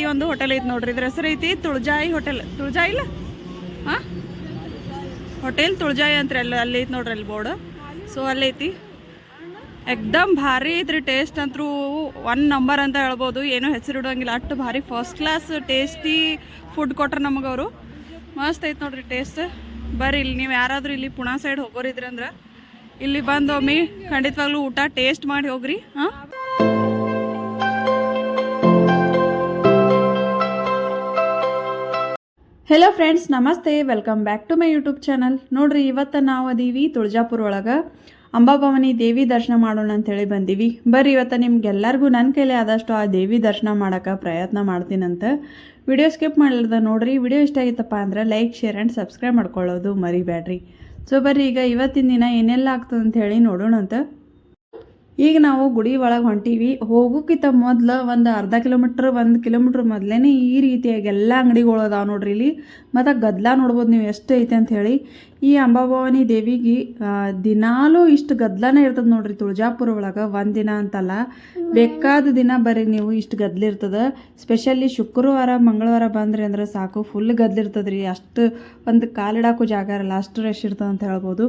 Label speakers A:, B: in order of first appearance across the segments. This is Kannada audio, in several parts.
A: ಈ ಒಂದು ಹೋಟೆಲ್ ಐತಿ ನೋಡ್ರಿ. ಇದ್ರ ಹೆಸರು ಐತಿ ತುಳಜಾಯಿ ಹೋಟೆಲ್ ತುಳಜಾಯಿ ಇಲ್ಲ? ಹಾಂ? ಹೋಟೆಲ್ ತುಳಜಾಯಿ ಅಂತ ಅಲ್ಲಿ ಅಲ್ಲಿ ಐತಿ ನೋಡ್ರಿ ಅಲ್ಲಿ ಬೋರ್ಡ್ ಸೊ ಅಲ್ಲಿ ಐತಿ. ಎಕ್ದಮ್ ಭಾರಿ ಐತ್ರಿ ಟೇಸ್ಟ್ ಅಂತೂ ಒನ್ ನಂಬರ್ ಅಂತ ಹೇಳ್ಬೋದು. ಏನೂ ಹೆಸರು ಇಡೋಂಗಿಲ್ಲ. ಅಷ್ಟು ಭಾರಿ ಫಸ್ಟ್ ಕ್ಲಾಸ್ ಟೇಸ್ಟಿ ಫುಡ್ ಕೊಟ್ರು ನಮಗೆ ಅವರು. ಮಸ್ತ್ ಐತೆ ನೋಡ್ರಿ ಟೇಸ್ಟ್ ಬರ್ರಿ, ಇಲ್ಲಿ ನೀವು ಯಾರಾದರೂ ಇಲ್ಲಿ ಪುಣಾ ಸೈಡ್ ಹೋಗೋರಿದ್ರಿ ಅಂದ್ರೆ ಇಲ್ಲಿ ಬಂದು ಒಮ್ಮೆ ಖಂಡಿತವಾಗ್ಲೂ ಊಟ ಟೇಸ್ಟ್ ಮಾಡಿ ಹೋಗ್ರಿ. ಹಾಂ? ಹೆಲೋ ಫ್ರೆಂಡ್ಸ್ ನಮಸ್ತೆ. Welcome back to my YouTube channel ನೋಡ್ರಿ, ಇವತ್ತು ನಾವು ಅದೀವಿ ತುಳಜಾಪುರ ಒಳಗೆ. ಅಂಬಾಭವಾನಿ ದೇವಿ ದರ್ಶನ ಮಾಡೋಣ ಅಂತೇಳಿ ಬಂದೀವಿ. ಬರ್ರಿ, ಇವತ್ತು ನಿಮ್ಗೆಲ್ಲರಿಗೂ ನನ್ನ ಕೈಲಿ ಆದಷ್ಟು ಆ ದೇವಿ ದರ್ಶನ ಮಾಡೋಕೆ ಪ್ರಯತ್ನ ಮಾಡ್ತೀನಂತ. ವಿಡಿಯೋ ಸ್ಕಿಪ್ ಮಾಡಲ್ದ ನೋಡ್ರಿ ವಿಡಿಯೋ ಇಷ್ಟ ಆಗಿತ್ತಪ್ಪ ಅಂದ್ರೆ ಲೈಕ್ ಶೇರ್ ಆ್ಯಂಡ್ ಸಬ್ಸ್ಕ್ರೈಬ್ ಮಾಡ್ಕೊಳ್ಳೋದು ಮರಿಬೇಡ್ರಿ ಸೊ ಬರ್ರಿ, ಈಗ ಇವತ್ತಿನ ದಿನ ಏನೆಲ್ಲ ಆಗ್ತದೆ ಅಂತ ಹೇಳಿ ನೋಡೋಣಂತ. ಈಗ ನಾವು ಗುಡಿ ಒಳಗೆ ಹೊಂಟೀವಿ. ಹೋಗೋಕ್ಕಿಂತ ಮೊದಲು ಒಂದು ಅರ್ಧ ಕಿಲೋಮೀಟ್ರ್, ಒಂದು ಕಿಲೋಮೀಟ್ರ್ ಮೊದಲೇ ಈ ರೀತಿಯಾಗಿ ಎಲ್ಲ ಅಂಗಡಿಗಳು ಅದಾವೆ ನೋಡ್ರಿ ಇಲ್ಲಿ. ಮತ್ತು ಗದ್ದಲ ನೋಡ್ಬೋದು ನೀವು ಎಷ್ಟು ಐತೆ ಅಂತ ಹೇಳಿ. ಈ ಅಂಬಾಭವಾನಿ ದೇವಿಗೆ ದಿನಾಲೂ ಇಷ್ಟು ಗದ್ಲನೇ ಇರ್ತದ ನೋಡ್ರಿ ತುಳಜಾಪುರ ಒಳಗೆ ಒಂದಿನ ದಿನ ಅಂತಲ್ಲ. ಬೇಕಾದ ದಿನ ಬರೀ ನೀವು ಇಷ್ಟು ಇರ್ತದೆ. ಸ್ಪೆಷಲಿ ಶುಕ್ರವಾರ, ಮಂಗಳವಾರ ಬಂದ್ರಿ ಅಂದ್ರೆ ಸಾಕು ಫುಲ್ ಗದ್ಲಿರ್ತದೆ ರೀ ಅಷ್ಟು ಒಂದು ಕಾಲಿಡಾಕು ಜಾಗ ಇರಲ್ಲ, ಅಷ್ಟು ರಶ್ ಇರ್ತದ ಅಂತ ಹೇಳ್ಬೋದು.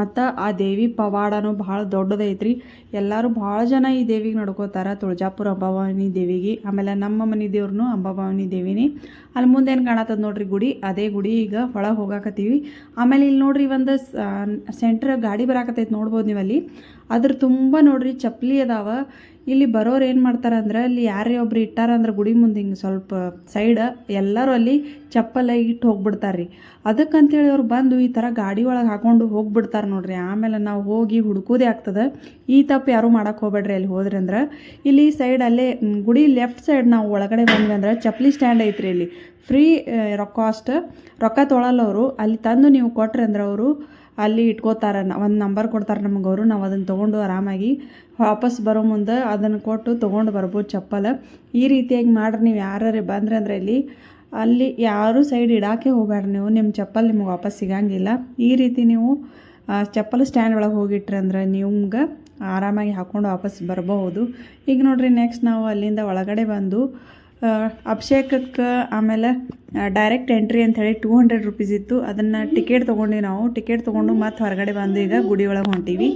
A: ಮತ್ತು ಆ ದೇವಿ ಪವಾಡನೂ ಭಾಳ ದೊಡ್ಡದೈತ್ರಿ. ಎಲ್ಲರೂ ಭಾಳ ಜನ ಈ ದೇವಿಗೆ ನಡ್ಕೋತಾರೆ ತುಳಜಾಪುರ ಅಂಬಾಭವಾನಿ ದೇವಿಗೆ. ಆಮೇಲೆ ನಮ್ಮ ಮನೆ ದೇವ್ರನ್ನೂ ಅಂಬಾಭವಾನಿ ದೇವಿನಿ. ಅಲ್ಲಿ ಮುಂದೆ ಏನು ಕಾಣತ್ತದ ನೋಡ್ರಿ ಗುಡಿ, ಅದೇ ಗುಡಿ ಈಗ ಒಳಗೆ ಹೋಗಾಕತ್ತೀವಿ. ಆಮೇಲೆ ಇಲ್ಲಿ ನೋಡ್ರಿ ಒಂದು ಸೆಂಟ್ರ್ ಗಾಡಿ ಬರಾಕತ್ತೈತೆ ನೋಡ್ಬೋದು ನೀವು ಅಲ್ಲಿ ಅದ್ರ ತುಂಬ ನೋಡ್ರಿ ಚಪ್ಪಲಿ ಅದಾವ. ಇಲ್ಲಿ ಬರೋರು ಏನು ಮಾಡ್ತಾರೆ ಅಂದ್ರೆ ಅಲ್ಲಿ ಯಾರೇ ಒಬ್ರು ಇಟ್ಟಾರಂದ್ರೆ ಗುಡಿ ಮುಂದೆ ಹಿಂಗೆ ಸ್ವಲ್ಪ ಸೈಡ್ ಎಲ್ಲರೂ ಅಲ್ಲಿ ಚಪ್ಪಲ ಇಟ್ಟು ಹೋಗ್ಬಿಡ್ತಾರೆ ರೀ. ಅದಕ್ಕಂತೇಳಿ ಅವ್ರು ಬಂದು ಈ ಥರ ಗಾಡಿ ಒಳಗೆ ಹಾಕೊಂಡು ಹೋಗ್ಬಿಡ್ತಾರೆ ನೋಡ್ರಿ. ಆಮೇಲೆ ನಾವು ಹೋಗಿ ಹುಡುಕೋದೇ ಆಗ್ತದೆ. ಈ ತಪ್ಪು ಯಾರೂ ಮಾಡೋಕೆ ಹೋಗ್ಬೇಡ್ರಿ ಅಲ್ಲಿ ಹೋದ್ರಿ ಅಂದ್ರೆ. ಇಲ್ಲಿ ಸೈಡ್ ಅಲ್ಲೇ ಗುಡಿ ಲೆಫ್ಟ್ ಸೈಡ್ ನಾವು ಒಳಗಡೆ ಬಂದ್ವಿ ಅಂದ್ರೆ ಚಪ್ಪಲಿ ಸ್ಟ್ಯಾಂಡ್ ಐತ್ರಿ ಇಲ್ಲಿ. ಫ್ರೀ ರೊಕ್ಕ ಅಷ್ಟು ರೊಕ್ಕ ತೊಗೊಳಲ್ಲ ಅವರು ಅಲ್ಲಿ ತಂದು ನೀವು ಕೊಟ್ರಿ ಅಂದ್ರೆ ಅವರು ಅಲ್ಲಿ ಇಟ್ಕೋತಾರೆ. ಒಂದು ನಂಬರ್ ಕೊಡ್ತಾರೆ ನಮಗೆ ಅವರು. ನಾವು ಅದನ್ನು ತೊಗೊಂಡು ಆರಾಮಾಗಿ ವಾಪಸ್ ಬರೋ ಮುಂದೆ ಅದನ್ನು ಕೊಟ್ಟು ತೊಗೊಂಡು ಬರ್ಬೋದು ಚಪ್ಪಲ್. ಈ ರೀತಿಯಾಗಿ ಮಾಡ್ರಿ. ನೀವು ಯಾರು ಬಂದ್ರೆ ಅಂದರೆ ಇಲ್ಲಿ ಅಲ್ಲಿ ಯಾರೂ ಸೈಡ್ ಇಡಾಕೆ ಹೋಗ್ಬೇಡ್ರಿ ನೀವು. ನಿಮ್ಮ ಚಪ್ಪಲ್ ನಿಮಗೆ ವಾಪಸ್ ಸಿಗಂಗಿಲ್ಲ. ಈ ರೀತಿ ನೀವು ಚಪ್ಪಲ್ ಸ್ಟ್ಯಾಂಡ್ ಒಳಗೆ ಹೋಗಿಟ್ರಿ ಅಂದ್ರೆ ನಿಮ್ಗೆ ಆರಾಮಾಗಿ ಹಾಕ್ಕೊಂಡು ವಾಪಸ್ ಬರಬಹುದು. ಈಗ ನೋಡ್ರಿ ನೆಕ್ಸ್ಟ್ ನಾವು ಅಲ್ಲಿಂದ ಒಳಗಡೆ ಬಂದು ಅಭಿಷೇಕಕ್ಕೆ ಆಮೇಲೆ ಡೈರೆಕ್ಟ್ ಎಂಟ್ರಿ ಅಂತ ಹೇಳಿ ಟೂ ಹಂಡ್ರೆಡ್ ರುಪೀಸ್ ಇತ್ತು. ಅದನ್ನು ಟಿಕೆಟ್ ತೊಗೊಂಡು ನಾವು. ಟಿಕೆಟ್ ತೊಗೊಂಡು ಮತ್ತೆ ಹೊರಗಡೆ ಬಂದು ಈಗ ಗುಡಿ ಒಳಗೆ ಹೊಂಟೀವಿ.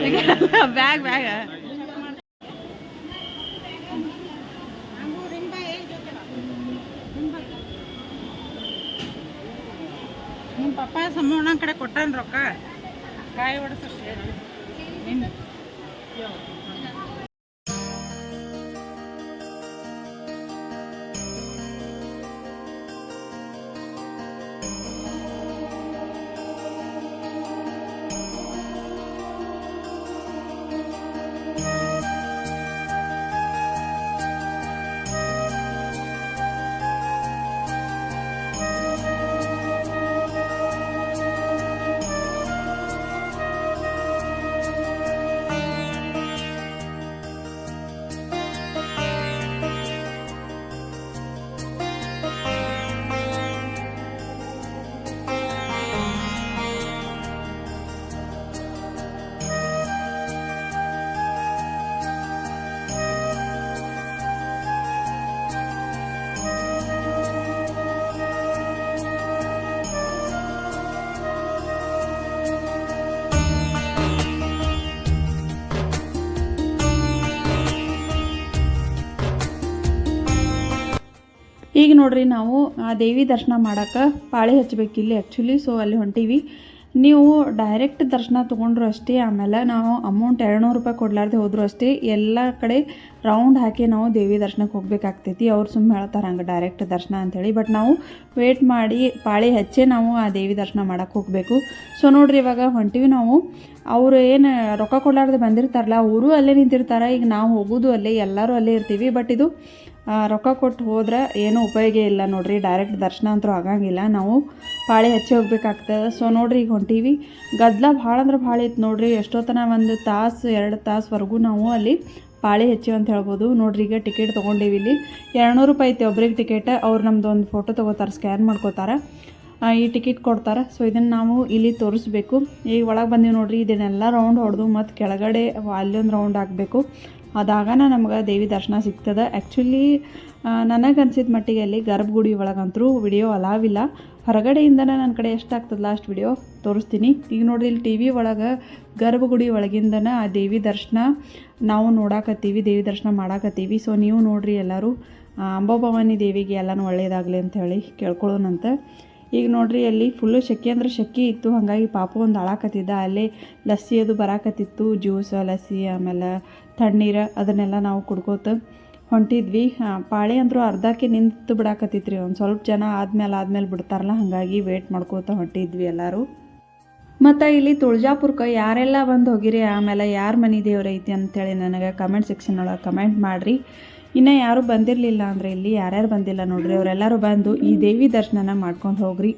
A: Bag bag.
B: ಪಪ್ಪ ಸಮ್ಮಣ್ಣ ಕಡೆ ಕೊಟ್ಟಾನ ರೊಕ್ಕ. ಕಾಯಿ ಹೊಡ್ಸಷ್ಟೇ
A: ಈಗ ನೋಡ್ರಿ ನಾವು, ಆ ದೇವಿ ದರ್ಶನ ಮಾಡೋಕೆ ಪಾಳಿ ಹಚ್ಬೇಕು ಇಲ್ಲಿ ಆ್ಯಕ್ಚುಲಿ ಸೊ ಅಲ್ಲಿ ಹೊಂಟೀವಿ. ನೀವು ಡೈರೆಕ್ಟ್ ದರ್ಶನ ತೊಗೊಂಡ್ರು ಅಷ್ಟೇ, ಆಮೇಲೆ ನಾವು ಅಮೌಂಟ್ ಎರಡುನೂರು ರೂಪಾಯಿ ಕೊಡ್ಲಾರ್ದೆ ಹೋದರೂ ಅಷ್ಟೇ, ಎಲ್ಲ ಕಡೆ ರೌಂಡ್ ಹಾಕಿ ನಾವು ದೇವಿ ದರ್ಶನಕ್ಕೆ ಹೋಗ್ಬೇಕಾಗ್ತೈತಿ. ಅವ್ರು ಸುಮ್ಮನೆ ಹೇಳ್ತಾರೆ ಹಂಗೆ ಡೈರೆಕ್ಟ್ ದರ್ಶನ ಅಂಥೇಳಿ ಬಟ್ ನಾವು ವೇಟ್ ಮಾಡಿ ಪಾಳಿ ಹಚ್ಚೇ ನಾವು ಆ ದೇವಿ ದರ್ಶನ ಮಾಡೋಕ್ಕೆ ಹೋಗಬೇಕು. ಸೊ ನೋಡ್ರಿ ಇವಾಗ ಹೊಂಟೀವಿ ನಾವು. ಅವರು ಏನು ರೊಕ್ಕ ಕೊಡ್ಲಾರ್ದೆ ಬಂದಿರ್ತಾರಲ್ಲ, ಅವರು ಅಲ್ಲೇ ನಿಂತಿರ್ತಾರೆ. ಈಗ ನಾವು ಹೋಗೋದು ಅಲ್ಲೇ, ಎಲ್ಲರೂ ಅಲ್ಲೇ ಇರ್ತೀವಿ. ಬಟ್ ಇದು ರೊಕ್ಕ ಕೊಟ್ಟು ಹೋದ್ರೆ ಏನೂ ಉಪಯೋಗ ಇಲ್ಲ ನೋಡ್ರಿ ಡೈರೆಕ್ಟ್ ದರ್ಶನ ಅಂತೂ ಆಗಂಗಿಲ್ಲ. ನಾವು ಪಾಳಿ ಹಚ್ಚಿ ಹೋಗ್ಬೇಕಾಗ್ತದೆ. ಸೊ ನೋಡ್ರಿ ಈಗ ಹೊಂಟೀವಿ ಗದ್ದಲ ಭಾಳ ಅಂದ್ರೆ ಭಾಳ ಇತ್ತು ನೋಡ್ರಿ. ಎಷ್ಟೊತ್ತನ ಒಂದು ತಾಸು, ಎರಡು ತಾಸುವರೆಗೂ ನಾವು ಅಲ್ಲಿ ಪಾಳಿ ಹೆಚ್ಚಿವಿ ಅಂತ ಹೇಳ್ಬೋದು. ನೋಡ್ರಿ ಈಗ ಟಿಕೆಟ್ ತೊಗೊಂಡೀವಿ ಇಲ್ಲಿ. ಎರಡುನೂರು ರೂಪಾಯಿ ಐತಿ ಒಬ್ರಿಗೆ ಟಿಕೆಟ್ ಅವ್ರು ನಮ್ದು ಒಂದು ಫೋಟೋ ತೊಗೋತಾರೆ ಸ್ಕ್ಯಾನ್ ಮಾಡ್ಕೋತಾರೆ. ಈ ಟಿಕೆಟ್ ಕೊಡ್ತಾರೆ. ಸೊ ಇದನ್ನು ನಾವು ಇಲ್ಲಿ ತೋರಿಸ್ಬೇಕು. ಈಗ ಒಳಗೆ ಬಂದೀವಿ ನೋಡ್ರಿ, ಇದನ್ನೆಲ್ಲ ರೌಂಡ್ ಹೊಡೆದು ಮತ್ತು ಕೆಳಗಡೆ ಅಲ್ಲೊಂದು ರೌಂಡ್ ಹಾಕಬೇಕು. ಅದಾಗನ ನಮ್ಗೆ ದೇವಿ ದರ್ಶನ ಸಿಗ್ತದೆ. ಆ್ಯಕ್ಚುಲಿ ನನಗೆ ಅನ್ಸಿದ ಮಟ್ಟಿಗೆ ಅಲ್ಲಿ ಗರ್ಭಗುಡಿ ಒಳಗಂತರೂ ವಿಡಿಯೋ ಅಲಾವಿಲ್ಲ ಹೊರಗಡೆಯಿಂದನೇ ನನ್ನ ಕಡೆ ಎಷ್ಟಾಗ್ತದಲ್ಲ ಲಾಸ್ಟ್ ವಿಡಿಯೋ ತೋರಿಸ್ತೀನಿ. ಈಗ ನೋಡಿದ್ರೆ ಇಲ್ಲಿ ಟಿ ವಿ ಒಳಗೆ ಗರ್ಭಗುಡಿ ಒಳಗಿಂದನೇ ಆ ದೇವಿ ದರ್ಶನ ನಾವು ನೋಡಾಕತ್ತೀವಿ, ದೇವಿ ದರ್ಶನ ಮಾಡಾಕತ್ತೀವಿ. ಸೊ ನೀವು ನೋಡ್ರಿ ಎಲ್ಲರೂ ಅಂಬಾಭವಾನಿ ದೇವಿಗೆ ಎಲ್ಲನೂ ಒಳ್ಳೆಯದಾಗಲಿ ಅಂತ ಹೇಳಿ ಕೇಳ್ಕೊಳ್ಳೋಣಂತ. ಈಗ ನೋಡ್ರಿ, ಅಲ್ಲಿ ಫುಲ್ಲು ಶೆಕೆ ಅಂದ್ರೆ ಶೆಕೆ ಇತ್ತು. ಹಾಗಾಗಿ ಪಾಪ ಒಂದು ಅಳಾಕತ್ತಿದ್ದ. ಅಲ್ಲಿ ಲಸ್ಸಿ ಅದು ಬರಾಕತ್ತಿತ್ತು ಜ್ಯೂಸ್ ಲಸ್ಸಿ, ಆಮೇಲೆ ತಣ್ಣೀರು ಅದನ್ನೆಲ್ಲ ನಾವು ಕುಡ್ಕೋತ ಹೊಂಟಿದ್ವಿ. ಪಾಳೆ ಅಂದರೂ ಅರ್ಧಕ್ಕೆ ನಿಂತು ಬಿಡಾಕತ್ತಿತ್ರಿ. ಒಂದು ಸ್ವಲ್ಪ ಜನ ಆದ್ಮೇಲೆ ಆದ್ಮೇಲೆ ಬಿಡ್ತಾರಲ್ಲ, ಹಾಗಾಗಿ ವೇಟ್ ಮಾಡ್ಕೋತ ಹೊಂಟಿದ್ವಿ ಎಲ್ಲರೂ. ಮತ್ತು ಇಲ್ಲಿ ತುಳಜಾಪುರಕ್ಕೆ ಯಾರೆಲ್ಲ ಬಂದು ಹೋಗಿರಿ, ಆಮೇಲೆ ಯಾರ ಮನೆ ದೇವ್ರು ಐತಿ ಅಂತೇಳಿ ನನಗೆ ಕಮೆಂಟ್ ಸೆಕ್ಷನ್ ಒಳಗೆ ಕಮೆಂಟ್ ಮಾಡಿರಿ. ಇನ್ನು ಯಾರು ಬಂದಿರಲಿಲ್ಲ ಅಂದರೆ ಇಲ್ಲಿ ಯಾರ್ಯಾರು ಬಂದಿಲ್ಲ ನೋಡ್ರಿ, ಅವರೆಲ್ಲರೂ ಬಂದು ಈ ದೇವಿ ದರ್ಶನನ ಮಾಡ್ಕೊಂಡು ಹೋಗ್ರಿ.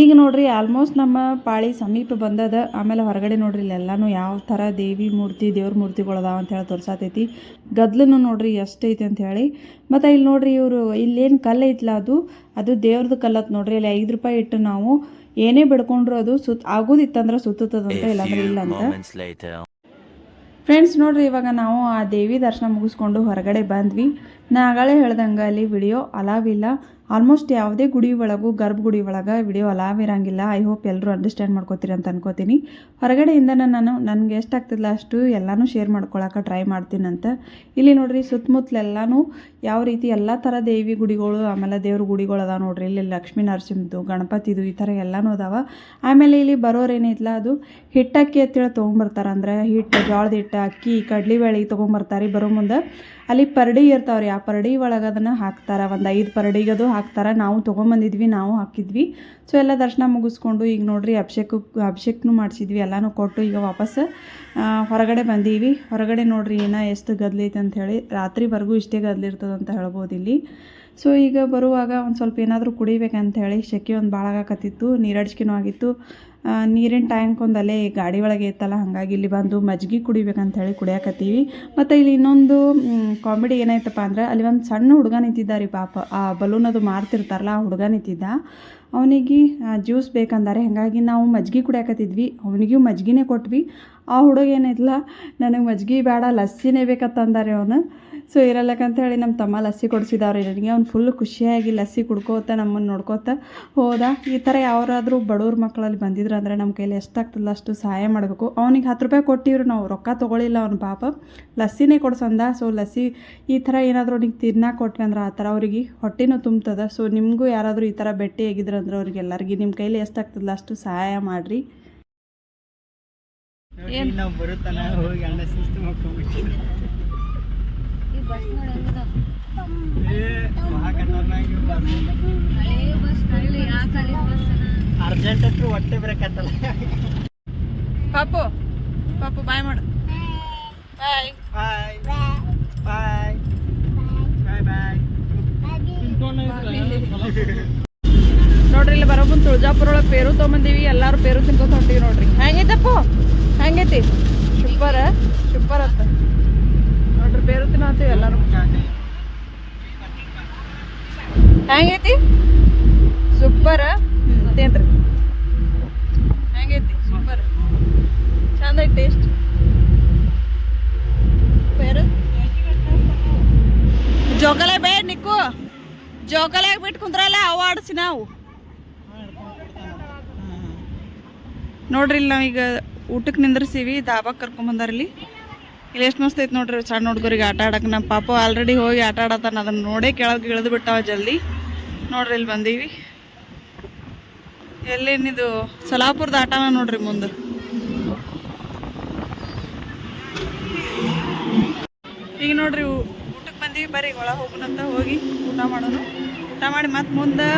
A: ಈಗ ನೋಡ್ರಿ ಆಲ್ಮೋಸ್ಟ್ ನಮ್ಮ ಪಾಳಿ ಸಮೀಪ ಬಂದದ. ಆಮೇಲೆ ಹೊರಗಡೆ ನೋಡ್ರಿ ಇಲ್ಲೆಲ್ಲಾನು ಯಾವ ಥರ ದೇವಿ ಮೂರ್ತಿ ದೇವ್ರ ಮೂರ್ತಿಗಳು ಅದಾವ ಅಂತ ಹೇಳಿ ತೋರ್ಸಾತೈತಿ. ಗದ್ಲನು ನೋಡ್ರಿ ಎಷ್ಟೈತಿ ಅಂತ ಹೇಳಿ. ಮತ್ತು ಇಲ್ಲಿ ನೋಡ್ರಿ ಇವರು ಇಲ್ಲೇನು ಕಲ್ಲು ಐತ್ಲ ಅದು? ಅದು ದೇವ್ರದ್ದು ಕಲ್ಲತ್ ನೋಡ್ರಿ ಇಲ್ಲಿ ಐದು ರೂಪಾಯಿ ಇಟ್ಟು ನಾವು ಏನೇ ಬಿಡ್ಕೊಂಡ್ರು ಅದು ಸುತ್ತ ಆಗೋದಿತ್ತಂದ್ರೆ ಸುತ್ತದಂತ ಇಲ್ಲಾಂದ್ರೆ ಇಲ್ಲ ಅಂತ ಫ್ರೆಂಡ್ಸ್ ನೋಡ್ರಿ ಇವಾಗ ನಾವು ಆ ದೇವಿ ದರ್ಶನ ಮುಗಿಸ್ಕೊಂಡು ಹೊರಗಡೆ ಬಂದ್ವಿ. ನಾ ಆಗಳೇ ಹೇಳ್ದಂಗೆ ಅಲ್ಲಿ ವಿಡಿಯೋ ಅಲಾವಿಲ್ಲ ಆಲ್ಮೋಸ್ಟ್ ಯಾವುದೇ ಗುಡಿ ಒಳಗೂ ಗರ್ಭಗುಡಿ ಒಳಗೆ ವಿಡಿಯೋ ಅಲಾವ್ ಇರಂಗಿಲ್ಲ. ಐ ಹೋಪ್ ಎಲ್ಲರೂ ಅಂಡರ್ಸ್ಟ್ಯಾಂಡ್ ಮಾಡ್ಕೋತೀರಿ ಅಂತ ಅನ್ಕೋತೀನಿ. ಹೊರಗಡೆಯಿಂದ ನಾನು, ನನಗೆ ಎಷ್ಟಾಗ್ತಿಲ್ಲ ಅಷ್ಟು ಎಲ್ಲನೂ ಶೇರ್ ಮಾಡ್ಕೊಳಕ್ಕೆ ಟ್ರೈ ಮಾಡ್ತೀನಂತ ಇಲ್ಲಿ ನೋಡ್ರಿ ಸುತ್ತಮುತ್ತಲೆಲ್ಲನೂ ಯಾವ ರೀತಿ ಎಲ್ಲ ಥರ ದೇವಿ ಗುಡಿಗಳು, ಆಮೇಲೆ ದೇವ್ರ ಗುಡಿಗಳು ಅದಾವ ನೋಡ್ರಿ. ಇಲ್ಲಿ ಲಕ್ಷ್ಮೀ ನರಸಿಂಹದ್ದು ಗಣಪತಿದು ಈ ಥರ ಎಲ್ಲನೂ ಅದಾವ. ಆಮೇಲೆ ಇಲ್ಲಿ ಬರೋರು ಏನೈತ್ಲ ಅದು ಹಿಟ್ಟಕ್ಕಿ ಅಂತೇಳಿ ತೊಗೊಂಬರ್ತಾರೆ. ಅಂದ್ರೆ ಹಿಟ್ಟು, ಜೋಳದ ಹಿಟ್ಟು, ಅಕ್ಕಿ ಕಡ್ಲಿಬೇಳೆ ತೊಗೊಂಬರ್ತಾರೆ ಬರೋ ಮುಂದೆ. ಅಲ್ಲಿ ಪರಡಿ ಇರ್ತಾವ್ರಿ ಪರಡಿ ಒಳಗೆ ಅದನ್ನು ಹಾಕ್ತಾರೆ, ಒಂದು ಐದು ಅದು ಹಾಕ್ತಾರೆ. ನಾವು ತೊಗೊಂಬಂದಿದ್ವಿ, ನಾವು ಹಾಕಿದ್ವಿ. ಸೊ ಎಲ್ಲ ದರ್ಶನ ಮುಗಿಸ್ಕೊಂಡು ಈಗ ನೋಡ್ರಿ ಅಭಿಷೇಕಕ್ಕೆ ಅಭಿಷೇಕನು ಮಾಡಿಸಿದ್ವಿ, ಎಲ್ಲನೂ ಕೊಟ್ಟು ಈಗ ವಾಪಸ್ ಹೊರಗಡೆ ಬಂದೀವಿ. ಹೊರಗಡೆ ನೋಡ್ರಿ ಏನೋ ಎಷ್ಟು ಗದ್ಲೈತೆ ಅಂತ ಹೇಳಿ, ರಾತ್ರಿವರೆಗೂ ಇಷ್ಟೇ ಗದ್ಲಿರ್ತದೆ ಅಂತ ಹೇಳ್ಬೋದು ಇಲ್ಲಿ. ಸೊ ಈಗ ಬರುವಾಗ ಒಂದು ಸ್ವಲ್ಪ ಏನಾದರೂ ಕುಡಿಬೇಕಂತ ಹೇಳಿ, ಶೆಕೆ ಒಂದು ಭಾಳ ಆಗಕತ್ತಿತ್ತು ನೀರಡ್ಚಿಕೆನೂ ಆಗಿತ್ತು. ನೀರಿನ ಟ್ಯಾಂಕ್ ಒಂದು ಅಲ್ಲೇ ಗಾಡಿ ಒಳಗೆ ಇತ್ತಲ್ಲ ಹಾಗಾಗಿ ಇಲ್ಲಿ ಬಂದು ಮಜ್ಜಿಗೆ ಕುಡಿಬೇಕಂತ ಹೇಳಿ ಕುಡಿಯಾಕತ್ತೀವಿ. ಮತ್ತು ಇಲ್ಲಿ ಇನ್ನೊಂದು ಕಾಮಿಡಿ ಏನಾಯ್ತಪ್ಪ ಅಂದ್ರೆ ಅಲ್ಲಿ ಒಂದು ಸಣ್ಣ ಹುಡುಗ ನಿಂತಿದ್ದಾರೆ ಪಾಪ. ಆ ಬಲೂನ್ ಅದು ಮಾರ್ತಿರ್ತಾರಲ್ಲ, ಆ ಹುಡುಗ ನಿಂತಿದ್ದ. ಅವನಿಗೆ ಜ್ಯೂಸ್ ಬೇಕಂದಾರೆ, ಹಾಗಾಗಿ ನಾವು ಮಜ್ಜಿಗೆ ಕುಡಿಯಾಕತ್ತಿದ್ವಿ. ಅವನಿಗೂ ಮಜ್ಜಿಗೆನೇ ಕೊಟ್ವಿ. ಆ ಹುಡುಗ ಏನಿಲ್ಲ ನನಗೆ ಮಜ್ಜಿಗೆ ಬೇಡ, ಲಸ್ಸಿನೇ ಬೇಕಂತಂದಾರೆ ಅವನು. ಸೊ ಇರಲ್ಲಕ್ಕಂತ ಹೇಳಿ ನಮ್ಮ ತಮ್ಮ ಲಸ್ಸಿ ಕೊಡಿಸಿದವ್ರು. ನನಗೆ ಅವ್ನು ಫುಲ್ ಖುಷಿಯಾಗಿ ಲಸ್ಸಿ ಕುಡ್ಕೋತ ನಮ್ಮನ್ನು ನೋಡ್ಕೋತ ಹೋದ. ಈ ಥರ ಯಾರಾದರೂ ಬಡವ್ರ ಮಕ್ಕಳಲ್ಲಿ ಬಂದಿದ್ರು ಅಂದರೆ ನಮ್ಮ ಕೈಲಿ ಎಷ್ಟಾಗ್ತದಲ್ಲ ಅಷ್ಟು ಸಹಾಯ ಮಾಡಬೇಕು. ಅವ್ನಿಗೆ ಹತ್ತು ರೂಪಾಯಿ ಕೊಟ್ಟಿವ್ರು ನಾವು ರೊಕ್ಕ ತೊಗೊಳಿಲ್ಲ ಅವ್ನ ಪಾಪ. ಲಸ್ಸಿನೇ ಕೊಡ್ಸಂದ. ಸೊ ಲಸ್ಸಿ ಈ ಥರ ಏನಾದರೂ ಅವ್ನಿಗೆ ತಿನ್ನಾ ಕೊಟ್ವಿ ಅಂದ್ರೆ ಆ ಥರ ಅವ್ರಿಗೆ ಹೊಟ್ಟೆನೂ ತುಂಬ್ತದ. ಸೊ ನಿಮಗೂ ಯಾರಾದರೂ ಈ ಥರ ಬೆಟ್ಟಿ ಆಗಿದ್ರು ಅಂದ್ರೆ ಅವ್ರಿಗೆ ಎಲ್ಲರಿಗೆ ನಿಮ್ಮ ಕೈಲಿ ಎಷ್ಟಾಗ್ತದಲ್ಲ ಅಷ್ಟು ಸಹಾಯ ಮಾಡಿರಿ.
C: ಏನು ನಾವು ಹೋಗಿ ಅಣ್ಣ ಶಿಸ್ತು ಮಾಡ್ಕೊಂಡ್ಬಿಟ್ಟಿದ್ದೆ ಅರ್ಜೆಂಟ್ ಹತ್ರ ಹೊಟ್ಟೆ ಬರಕತ್ತಲ್ಲ
A: ಪಾಪು ಪಾಪು, ಬಾಯ್ ಮಾಡು. ಬಾಯ್
C: ಬಾಯ್ ಬಾಯ್ ಬಾಯ್ ಬಾಯ್
A: ನೋಡ್ರಿ, ಇಲ್ಲಿ ಬರೋ ಮುಂದೆ ತುಳಜಾಪುರ ಒಳಗೆ ಪೇರು ತೊಗೊಂಬಂದೀವಿ, ಎಲ್ಲಾರು ಪೇರು ತಿನ್ಕೊತ ಹೊಂಟೀವಿ ನೋಡ್ರಿ. ಹೆಂಗೈತಪ್ಪು? ಹೆಂಗೈತಿ? ಸೂಪರ್ ಸೂಪರ್ ಅತ್ತ. ನೋಡ್ರಿ ಎಲ್ಲರೂ. ಹೆಂಗೈತಿ? ಸೂಪರ್. ತಿನ್ರಿ ಹೆಂಗೈತಿ? ಸೂಪರ್. ಚಂದ ಐತಿ ಟೇಸ್ಟ್ ಪೇರು ಜೋಕಲೆ ಬೇಡ ನಿಕ್ಕು. ಜೋಕಲೆ ಬಿಟ್ಟು ಕುಂದ್ರಲ್ಲ ಅವ ಆಡಿಸಿ ನಾವು. ನೋಡ್ರಿ ಇಲ್ಲಿ ನಾವೀಗ ಊಟಕ್ಕೆ ನಿಂದ್ರಿಸೀವಿ ದಾಬಾಕ್ ಕರ್ಕೊಂಬಂದಾರ ಎಷ್ಟು ಮಸ್ತ್ ಐತೆ ನೋಡ್ರಿ ಸಣ್ಣ ಹುಡುಗರಿಗೆ ಆಟ ಆಡಕ್ಕೆ ನಮ್ಮ ಪಾಪ ಆಲ್ರೆಡಿ ಹೋಗಿ ಆಟ ಆಡತ್ತಾನ. ಅದನ್ನ ನೋಡೇ ಕೆಳಗೆ ಇಳಿದು ಬಿಟ್ಟಾವ ಜಲ್ದಿ. ನೋಡ್ರಿ ಇಲ್ಲಿ ಬಂದೀವಿ. ಎಲ್ಲಿನಿದು? ಸಲಾಪುರದ ಆಟನ ನೋಡ್ರಿ ಮುಂದೆ. ಈಗ ನೋಡ್ರಿ ಊಟಕ್ಕೆ ಬಂದೀವಿ ಬರ್ರಿ. ಒಳ ಹೋಗೋಣಂತ ಹೋಗಿ ಊಟ ಮಾಡೋಣ ಊಟ ಮಾಡಿ ಮತ್ತೆ ಮುಂದೆ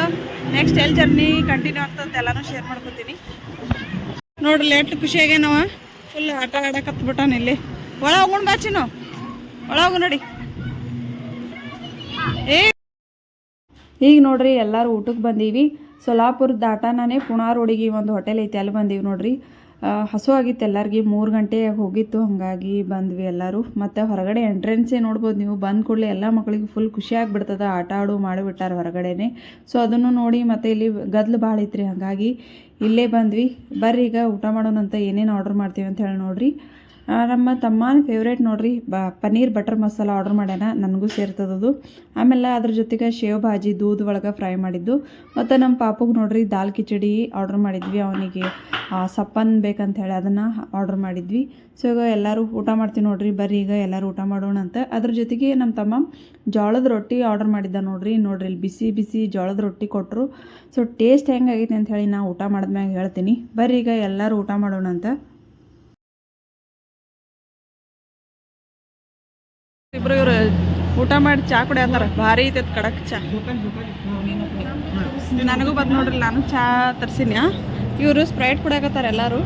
A: ನೆಕ್ಸ್ಟ್ ಎಲ್ಲಿ ಜರ್ನಿ ಕಂಟಿನ್ಯೂ ಆಗ್ತದೆ ಎಲ್ಲಾನು ಶೇರ್ ಮಾಡ್ಕೊತೀನಿ. ನೋಡ್ರಿ ಲೇಟ್ ಖುಷಿಯಾಗೇನವ ಫುಲ್ ಆಟ ಆಡಕತ್ ಬಿಟ್ಟಾನ ಇಲ್ಲಿ. ಒಳ ಹೋಗೋಣ ಒಳ ಈಗ ನೋಡ್ರಿ, ಎಲ್ಲರೂ ಊಟಕ್ಕೆ ಬಂದೀವಿ. ಸೊಲಾಪುರ ದಾಟಾನೇ ಪುಣಾ ರೋಡಿಗೆ ಒಂದು ಹೋಟೆಲ್ ಐತಿ, ಅಲ್ಲಿ ಬಂದೀವಿ ನೋಡ್ರಿ. ಹಸು ಆಗಿತ್ತು ಎಲ್ಲರಿಗೆ, ಮೂರು ಗಂಟೆ ಹೋಗಿತ್ತು, ಹಾಗಾಗಿ ಬಂದ್ವಿ ಎಲ್ಲರೂ. ಮತ್ತು ಹೊರಗಡೆ ಎಂಟ್ರೆನ್ಸೇ ನೋಡ್ಬೋದು ನೀವು. ಬಂದ ಕೂಡಲೇ ಎಲ್ಲ ಮಕ್ಕಳಿಗೆ ಫುಲ್ ಖುಷಿ ಆಗಿಬಿಡ್ತದೆ, ಆಟ ಆಡು ಮಾಡಿಬಿಟ್ಟಾರೆ ಹೊರಗಡೆನೆ. ಸೊ ಅದನ್ನು ನೋಡಿ ಮತ್ತು ಇಲ್ಲಿ ಗದ್ಲು ಭಾಳ ಐತ್ರಿ, ಹಾಗಾಗಿ ಇಲ್ಲೇ ಬಂದ್ವಿ. ಬರ್ರಿ ಈಗ ಊಟ ಮಾಡೋಣಂತ ಏನೇನು ಆರ್ಡ್ರ್ ಮಾಡ್ತೀವಿ ಅಂತ ಹೇಳಿ ನೋಡ್ರಿ. ನಮ್ಮ ತಮ್ಮನ ಫೇವ್ರೇಟ್ ನೋಡ್ರಿ, ಬ, ಪನ್ನೀರ್ ಬಟರ್ ಮಸಾಲ ಆರ್ಡ್ರ್ ಮಾಡ್ಯಾನ, ನನಗೂ ಸೇರ್ತದದು ಆಮೇಲೆ ಅದ್ರ ಜೊತೆಗೆ ಶೇವ್ ಭಾಜಿ, ದೂದ್ ಒಳಗೆ ಫ್ರೈ ಮಾಡಿದ್ದು. ಮತ್ತು ನಮ್ಮ ಪಾಪುಗೆ ನೋಡ್ರಿ, ದಾಲ್ ಕಿಚಡಿ ಆರ್ಡ್ರ್ ಮಾಡಿದ್ವಿ. ಅವನಿಗೆ ಸಪ್ಪನ್ ಬೇಕಂತ ಹೇಳಿ ಅದನ್ನು ಆರ್ಡ್ರ್ ಮಾಡಿದ್ವಿ. ಸೊ ಈಗ ಎಲ್ಲರೂ ಊಟ ಮಾಡ್ತೀವಿ ನೋಡ್ರಿ, ಬರ್ರಿ ಈಗ ಎಲ್ಲರೂ ಊಟ ಮಾಡೋಣ ಅಂತ. ಅದ್ರ ಜೊತೆಗೆ ನಮ್ಮ ತಮ್ಮ ಜೋಳದ ರೊಟ್ಟಿ ಆರ್ಡರ್ ಮಾಡಿದ್ದ ನೋಡ್ರಿ. ನೋಡ್ರಿ, ಇಲ್ಲಿ ಬಿಸಿ ಬಿಸಿ ಜೋಳದ ರೊಟ್ಟಿ ಕೊಟ್ಟರು ಸೊ ಟೇಸ್ಟ್ ಹೆಂಗಾಗೈತೆ ಅಂತ ಹೇಳಿ ನಾ ಊಟ ಮಾಡಿದ್ಮ್ಯಾಗ ಹೇಳ್ತೀನಿ. ಬರ್ರಿ ಈಗ ಎಲ್ಲರೂ ಊಟ ಮಾಡೋಣ ಅಂತ. ಇಬ್ರು ಇವ್ರು ಊಟ ಮಾಡಿ ಚಾ ಕುಡಿಯತ್ತಾರ ಭಾರಿ ಐತೈತೆ ಕಡಕ್ ಚಾ. ನನಗೂ ಬಂದು ನೋಡ್ರಿ, ನಾನು ಚಾ ತರಿಸಿನಿ ಇವರು ಸ್ಪ್ರೈಟ್ ಕುಡಿಯಕತ್ತಾರ ಎಲ್ಲರೂ.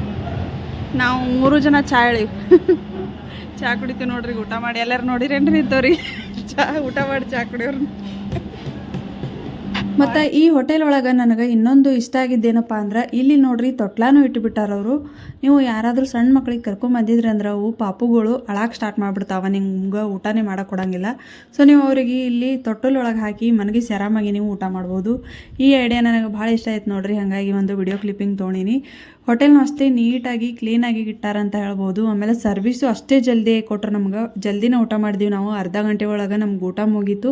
A: ನಾವು ಮೂರು ಜನ ಚಾ ಹೇಳಿವಿ. ಚಾ ಕುಡಿತೀವಿ ನೋಡ್ರಿ, ಊಟ ಮಾಡಿ. ಎಲ್ಲರೂ ನೋಡಿರೇನ್ರಿ ಇದ್ದವ್ರಿ? ಚಾ, ಊಟ ಮಾಡಿ ಚಾ ಕುಡಿಯೋರು ಮತ್ತು ಈ ಹೋಟೆಲ್ ಒಳಗೆ ನನಗೆ ಇನ್ನೊಂದು ಇಷ್ಟ ಆಗಿದ್ದೇನಪ್ಪ ಅಂದ್ರೆ ಇಲ್ಲಿ ನೋಡ್ರಿ ತೊಟ್ಲಾನು ಇಟ್ಟುಬಿಟ್ಟಾರ ಅವರು ನೀವು ಯಾರಾದರೂ ಸಣ್ಣ ಮಕ್ಳಿಗೆ ಕರ್ಕೊಂಬಂದಿದ್ರಿ ಅಂದ್ರೆ ಅವು ಪಾಪುಗಳು ಅಳಾಕ್ ಸ್ಟಾರ್ಟ್ ಮಾಡಿಬಿಡ್ತಾವ, ನಿಮ್ಗೆ ಊಟನೇ ಮಾಡೋಕೆ ಕೊಡಂಗಿಲ್ಲ. ಸೊ ನೀವು ಅವರಿಗೆ ಇಲ್ಲಿ ತೊಟ್ಟಲೊಳಗೆ ಹಾಕಿ ಮನಗಿಸಿ ಆರಾಮಾಗಿ ನೀವು ಊಟ ಮಾಡ್ಬೋದು. ಈ ಐಡಿಯಾ ನನಗೆ ಭಾಳ ಇಷ್ಟ ಆಯ್ತು ನೋಡ್ರಿ, ಹಾಗಾಗಿ ಒಂದು ವಿಡಿಯೋ ಕ್ಲಿಪ್ಪಿಂಗ್ ತೊಗೊಂಡಿನಿ. ಹೋಟೆಲ್ನು ಅಷ್ಟೇ ನೀಟಾಗಿ ಕ್ಲೀನಾಗಿ ಇಟ್ಟಾರ ಅಂತ ಹೇಳ್ಬೋದು. ಆಮೇಲೆ ಸರ್ವಿಸು ಅಷ್ಟೇ ಜಲ್ದಿ ಕೊಟ್ಟರು ನಮ್ಗೆ. ಜಲ್ದಿನೇ ಊಟ ಮಾಡಿದೀವಿ ನಾವು. ಅರ್ಧ ಗಂಟೆ ಒಳಗೆ ನಮ್ಗೆ ಊಟ ಮುಗೀತು.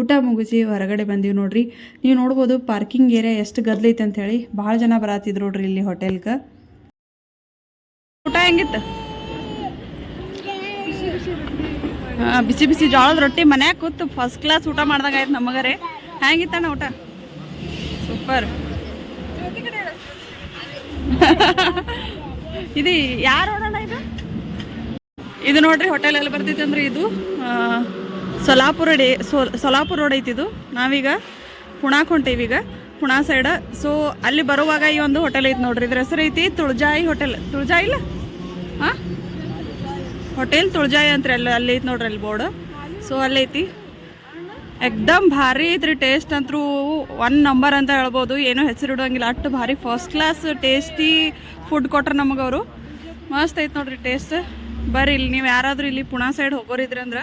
A: ಊಟ ಮುಗಿಸಿ ಹೊರಗಡೆ ಬಂದೀವಿ ನೋಡ್ರಿ. ನೀವು ನೋಡ್ಬೋದು ಪಾರ್ಕಿಂಗ್ ಏರಿಯಾ ಎಷ್ಟು ಗದ್ಲೈತೆ ಅಂತ ಹೇಳಿ. ಭಾಳ ಜನ ಬರತ್ತಿದ್ರು ನೋಡ್ರಿ ಇಲ್ಲಿ ಹೋಟೆಲ್ಗೆ. ಊಟ ಹೆಂಗಿತ್ತು? ಬಿಸಿ ಬಿಸಿ ಜೋಳದ ರೊಟ್ಟಿ ಮನ್ಯಾಗ ಕೂತು ಫಸ್ಟ್ ಕ್ಲಾಸ್ ಊಟ ಮಾಡ್ದಾಗ ಆಯ್ತು ನಮಗರೆ. ಹೆಂಗಿತ್ತಣ್ಣ ಊಟ? ಸೂಪರ್. ಇದು ಯಾರು ಓಡೋಣ ಇದು? ಇದು ನೋಡ್ರಿ ಹೋಟೆಲ್ ಎಲ್ಲಿ ಬರ್ತೈತೆ ಅಂದ್ರೆ ಇದು ಸೊಲಾಪುರ ಡೇ ಸೊಲಾಪುರ ರೋಡ್ ಐತಿ ಇದು. ನಾವೀಗ ಪುಣಾಕ್ ಹೊಂಟೇವಿ ಈಗ, ಪುಣಾ ಸೈಡ್ ಸೊ ಅಲ್ಲಿ ಬರುವಾಗ ಈ ಒಂದು ಹೋಟೆಲ್ ಐತಿ ನೋಡ್ರಿ. ಇದ್ರ ಹೆಸರು ಐತಿ ತುಳಜಾಯಿ ಹೋಟೆಲ್ ತುಳಜಾಯಿ ಇಲ್ಲ? ಹಾಂ? ಹೋಟೆಲ್ ತುಳಜಾಯಿ ಅಂತ್ರಿ ಅಲ್ಲಿ ಅಲ್ಲಿ ಐತಿ ನೋಡ್ರಿ ಅಲ್ಲಿ ಬೋರ್ಡ್ ಸೊ ಅಲ್ಲೈತಿ ಎಕ್ದಮ್ ಭಾರಿ ಐತ್ರಿ ಟೇಸ್ಟ್ ಅಂತೂ. ಒನ್ ನಂಬರ್ ಅಂತ ಹೇಳ್ಬೋದು. ಏನೂ ಹೆಸರು ಇಡೋಂಗಿಲ್ಲ. ಅಷ್ಟು ಭಾರಿ ಫಸ್ಟ್ ಕ್ಲಾಸ್ ಟೇಸ್ಟಿ ಫುಡ್ ಕೊಟ್ರು ನಮಗೆ ಅವರು ಮಸ್ತ್ ಐತೆ ನೋಡ್ರಿ ಟೇಸ್ಟ್ ಬರ್ರಿ, ಇಲ್ಲಿ ನೀವು ಯಾರಾದರೂ ಇಲ್ಲಿ ಪುಣಾ ಸೈಡ್ ಹೋಗೋರಿದ್ರಿ ಅಂದ್ರೆ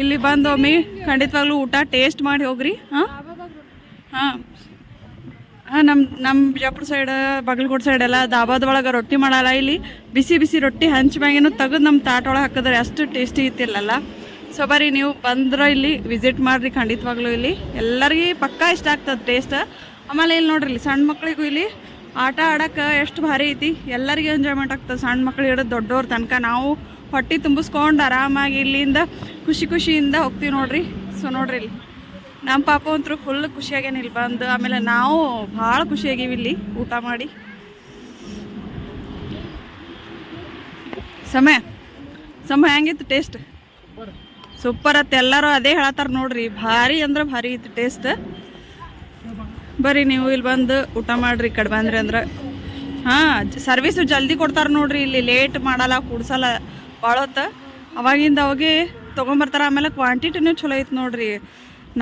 A: ಇಲ್ಲಿ ಬಂದು ಒಮ್ಮೆ ಖಂಡಿತವಾಗ್ಲೂ ಊಟ ಟೇಸ್ಟ್ ಮಾಡಿ ಹೋಗ್ರಿ. ಹಾಂ? ಹಾಂ. ಹಾಂ ನಮ್ಮ ನಮ್ಮ ಬಿಜಾಪುರ ಸೈಡ್ ಬಾಗಲಕೋಟೆ ಸೈಡ್ ಎಲ್ಲ ದಾಬಾದ ಒಳಗೆ ರೊಟ್ಟಿ ಮಾಡಲ್ಲ. ಇಲ್ಲಿ ಬಿಸಿ ಬಿಸಿ ರೊಟ್ಟಿ ಹಂಚ್ ಮ್ಯಾಗೇನು ತೆಗೆದು ನಮ್ಮ ತಾಟ ಒಳಗೆ ಹಾಕಿದ್ರೆ ಅಷ್ಟು ಟೇಸ್ಟಿ ಇತ್ತಿಲ್ಲಲ್ಲ ಸೊ ಬರೀ ನೀವು ಬಂದ್ರೆ ಇಲ್ಲಿ ವಿಸಿಟ್ ಮಾಡಿರಿ ಖಂಡಿತವಾಗ್ಲೂ ಇಲ್ಲಿ. ಎಲ್ಲರಿಗೆ ಪಕ್ಕಾ ಇಷ್ಟ ಆಗ್ತದೆ ಟೇಸ್ಟ್ ಆಮೇಲೆ ಇಲ್ಲಿ ನೋಡ್ರಿ, ಇಲ್ಲಿ ಸಣ್ಣ ಮಕ್ಳಿಗೂ ಇಲ್ಲಿ ಆಟ ಆಡಕ್ಕೆ ಎಷ್ಟು ಭಾರಿ ಐತಿ. ಎಲ್ಲರಿಗೂ ಎಂಜಾಯ್ಮೆಂಟ್ ಆಗ್ತದೆ. ಸಣ್ಣ ಮಕ್ಳು ಹಿಡಿದು ದೊಡ್ಡವ್ರ ತನಕ ನಾವು ಹೊಟ್ಟೆ ತುಂಬಿಸ್ಕೊಂಡು ಆರಾಮಾಗಿ ಇಲ್ಲಿಂದ ಖುಷಿ ಖುಷಿಯಿಂದ ಹೋಗ್ತೀವಿ ನೋಡ್ರಿ. ಸೊ ನೋಡ್ರಿ ಇಲ್ಲಿ. ನಮ್ಮ ಪಾಪ ಅಂತೂ ಫುಲ್ ಖುಷಿಯಾಗೇನು ಇಲ್ಲಿ ಬಂದು. ಆಮೇಲೆ ನಾವು ಭಾಳ ಖುಷಿಯಾಗೀವಿ ಇಲ್ಲಿ ಊಟ ಮಾಡಿ. ಸಮಯ. ಸಮಯ ಹೆಂಗಿತ್ತು ಟೇಸ್ಟ್ ಸೂಪರ್ ಅತ್ತ, ಎಲ್ಲರೂ ಅದೇ ಹೇಳತ್ತಾರ ನೋಡ್ರಿ. ಭಾರಿ ಅಂದ್ರೆ ಭಾರಿ ಇತ್ತು ಟೇಸ್ಟ್ ಬರ್ರಿ ನೀವು ಇಲ್ಲಿ ಬಂದು ಊಟ ಮಾಡ್ರಿ, ಈ ಕಡೆ ಬಂದ್ರಿ ಅಂದ್ರೆ. ಹಾಂ ಸರ್ವಿಸು ಜಲ್ದಿ ಕೊಡ್ತಾರೆ ನೋಡ್ರಿ, ಇಲ್ಲಿ ಲೇಟ್ ಮಾಡಲ್ಲ, ಕೂಡ್ಸಲ್ಲ ಭಾಳ ಅವಾಗಿಂದ ಅವಾಗೆ ತೊಗೊಂಬರ್ತಾರೆ, ಆಮೇಲೆ ಕ್ವಾಂಟಿಟಿನೂ ಚಲೋ ಐತೆ ನೋಡ್ರಿ.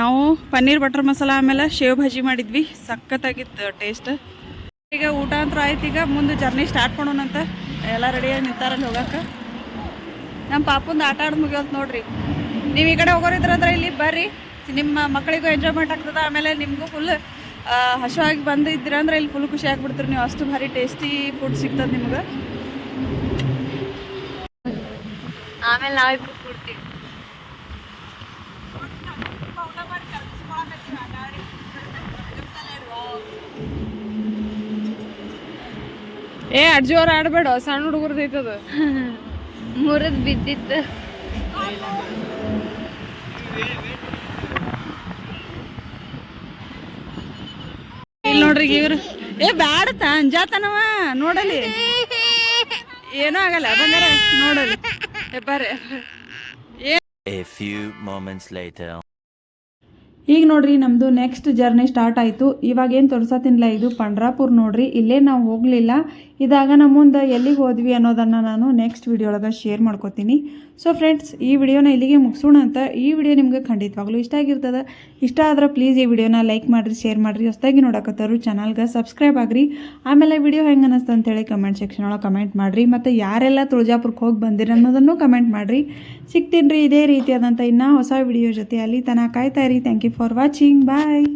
A: ನಾವು ಪನ್ನೀರ್ ಬಟರ್ ಮಸಾಲ, ಆಮೇಲೆ ಶೇವ್ ಭಾಜಿ ಮಾಡಿದ್ವಿ. ಸಖತ್ತಾಗಿತ್ತು ಟೇಸ್ಟ್ ಈಗ ಊಟ ಅಂತ ಆಯ್ತು, ಈಗ ಮುಂದೆ ಜರ್ನಿ ಸ್ಟಾರ್ಟ್ ಮಾಡೋಣಂತ ಎಲ್ಲ ರೆಡಿಯಾಗಿ ನಿಂತಾರಲ್ಲಿ ಹೋಗಕ್ಕೆ ನಮ್ಮ ಪಾಪಂದು ಆಟ ಆಡ್ ಮುಗಿಯೋದು ನೋಡ್ರಿ. ನೀವು ಈ ಕಡೆ ಹೋಗೋರಿದ್ರಂದ್ರೆ ಇಲ್ಲಿ ಬರ್ರಿ. ನಿಮ್ಮ ಮಕ್ಕಳಿಗೂ ಎಂಜಾಯ್ಮೆಂಟ್ ಆಗ್ತದೆ. ಆಮೇಲೆ ನಿಮಗೂ ಫುಲ್ ಹಸುವಾಗಿ ಬಂದಿದ್ದೀರ ಅಂದ್ರೆ ಇಲ್ಲಿ ಫುಲ್ ಖುಷಿ ಆಗಿಬಿಡ್ತೀರಿ. ನೀವು ಅಷ್ಟು ಭಾರಿ ಟೇಸ್ಟಿ ಫುಡ್ ಸಿಗ್ತದೆ ನಿಮ್ಗೆ.
D: ಆಮೇಲೆ ನಾವಿಬ್ರು ಕೊಡ್ತೀವಿ.
B: ಏ ಅಜ್ಜಿಯವ್ರು ಆಡ್ಬೇಡ. ಸಣ್ಣ ಹುಡುಗರ್ದು ಐತದ.
D: ಮುರಿದ್ ಬಿದ್ದಿತ್ತು.
A: ಇಲ್ಲಿ ನೋಡ್ರಿ ಇವ್ರು. ಏ, ಬ್ಯಾಡತ, ಅಂಜಾತನವ, ನೋಡಲಿ. ಏನೂ ಆಗಲ್ಲ, ಬಂಗಾರ, ನೋಡಲಿ. ಏ, ಬರ್ರಿ
E: A few moments later.
A: ಈಗ ನೋಡ್ರಿ ನಮ್ಮದು ನೆಕ್ಸ್ಟ್ ಜರ್ನಿ ಸ್ಟಾರ್ಟ್ ಆಯಿತು. ಇವಾಗ ಏನು ತೋರ್ಸತ್ತಿಲ್ಲ ಇದು ಪಂಡ್ರಾಪುರ್ ನೋಡ್ರಿ. ಇಲ್ಲೇ ನಾವು ಹೋಗಲಿಲ್ಲ. ಇದಾಗ ನಮ್ಮ ಮುಂದೆ ಎಲ್ಲಿಗೆ ಹೋದ್ವಿ ಅನ್ನೋದನ್ನು ನಾನು ನೆಕ್ಸ್ಟ್ ವಿಡಿಯೋ ಒಳಗೆ ಶೇರ್ ಮಾಡ್ಕೋತೀನಿ. ಸೊ ಫ್ರೆಂಡ್ಸ್ ಈ ವಿಡಿಯೋನ ಇಲ್ಲಿಗೆ ಮುಗಿಸೋಣ ಅಂತ. ಈ ವಿಡಿಯೋ ನಿಮ್ಗೆ ಖಂಡಿತವಾಗ್ಲೂ ಇಷ್ಟ ಆಗಿರ್ತದೆ. ಇಷ್ಟ ಆದ್ರೆ ಪ್ಲೀಸ್ ಈ ವಿಡಿಯೋನ ಲೈಕ್ ಮಾಡಿರಿ ಶೇರ್ ಮಾಡಿರಿ. ಹೊಸದಾಗಿ ನೋಡಕತ್ತಾರು ಚಾನಲ್ಗೆ ಸಬ್ಸ್ಕ್ರೈಬ್ ಆಗ್ರಿ. ಆಮೇಲೆ ವಿಡಿಯೋ ಹೆಂಗೆ ಅನ್ನಿಸ್ತು ಅಂತೇಳಿ ಕಮೆಂಟ್ ಸೆಕ್ಷನ್ ಒಳಗೆ ಕಮೆಂಟ್ ಮಾಡಿರಿ. ಮತ್ತು ಯಾರೆಲ್ಲ ತುಳಜಾಪುರಕ್ಕೆ ಹೋಗಿ ಬಂದಿರಿ ಅನ್ನೋದನ್ನು ಕಮೆಂಟ್ ಮಾಡಿರಿ. ಸಿಗ್ತೀನಿ ರೀ, ಇದೇ ರೀತಿಯಾದಂಥ ಇನ್ನೂ ಹೊಸ ವಿಡಿಯೋ ಜೊತೆ ಅಲ್ಲಿ ತನಕ ಕಾಯ್ತಾ ಇರಿ. Thank you for watching. Bye.